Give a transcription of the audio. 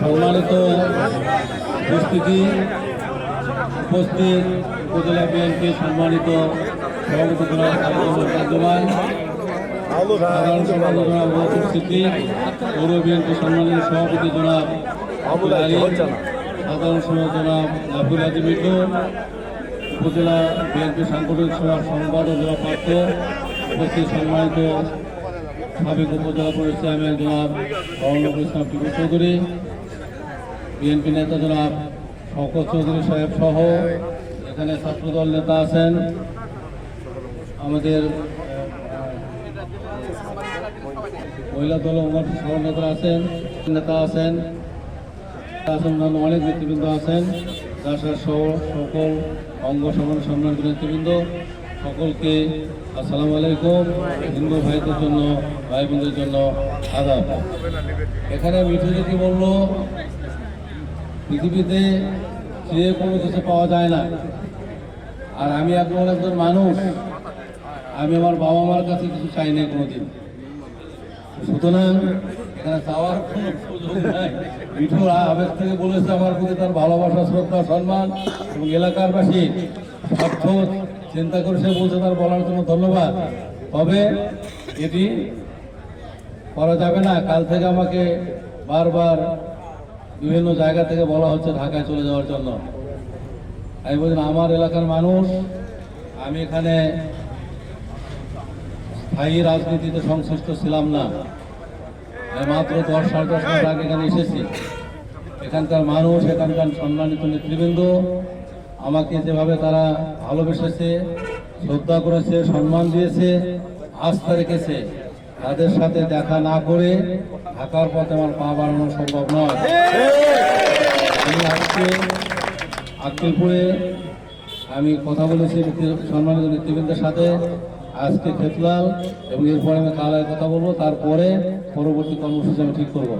সম্মানিত উপস্থিতি, উপস্থিত উপজেলা বিএনপি সম্মানিত সভাপতি সাধারণ পৌর বিএনপি সম্মানিত সভাপতি জনাব সাধারণ সম্পাদক জনাব আব্দুল আজি মিঠু উপজেলা বিএনপি সাংগঠনিক সভার সম্পাদক জনাব পার্থ উপস্থিত সম্মানিত সাবেক উপজেলা পরিষদ চেয়ারম্যান জনাব অরণ্য ইসলাম টিপু চৌধুরী, বিএনপি নেতা জনাব শওকত চৌধুরী সাহেব সহ এখানে ছাত্রদল নেতা আছেন। আমাদের মহিলা দল সহ নেতা আছেন নেতা আছেন আছেন অনেক নেতৃবৃন্দ আছেন। রাষ্ট্রের সহ সকল অঙ্গ সমান সম্মান নেতৃবৃন্দ সকলকে আসসালামু আলাইকুম। হিন্দু ভাইদের জন্য ভাই বোনদের জন্য আদাব। এখানে মিঠু যদি বলল পৃথিবীতে যে কোনো কিছু পাওয়া যায় না। আর আমি এখন একজন মানুষ আমি আমার বাবা মার কাছে কিছু চাই না কোনোদিন। সুতরাং চাওয়ার কোনো সুযোগ নাই। আবেগ থেকে বলেছে আমার তার ভালোবাসা, শ্রদ্ধা, সম্মান এবং এলাকারবাসী চিন্তা বলছে, তার বলার জন্য ধন্যবাদ। তবে এটি করা যাবে না। কাল থেকে আমাকে বারবার বিভিন্ন জায়গা থেকে বলা হচ্ছে ঢাকায় চলে যাওয়ার জন্য। আমি বলছি আমার এলাকার মানুষ, আমি এখানে স্থায়ী রাজনীতিতে সংশ্লিষ্ট ছিলাম না। মাত্র দশ সাড়ে দশ মাস আগে এখানে এসেছি। এখানকার মানুষ, এখানকার সম্মানিত নেতৃবৃন্দ, আমাকে যেভাবে তারা ভালোবেসেছে, শ্রদ্ধা করেছে, সম্মান দিয়েছে, আস্থা রেখেছে, তাদের সাথে দেখা না করে ঢাকার পথে আমার পা বাড়ানো সম্ভব নয়। আমি আজকে আক্কেলপুরে আমি কথা বলেছি সম্মানিত নেতৃবৃন্দের সাথে। আজকে খেতলাল এবং এরপরে আমি কালায় কথা বলব তারপরে পরবর্তী কর্মসূচি আমি ঠিক করব।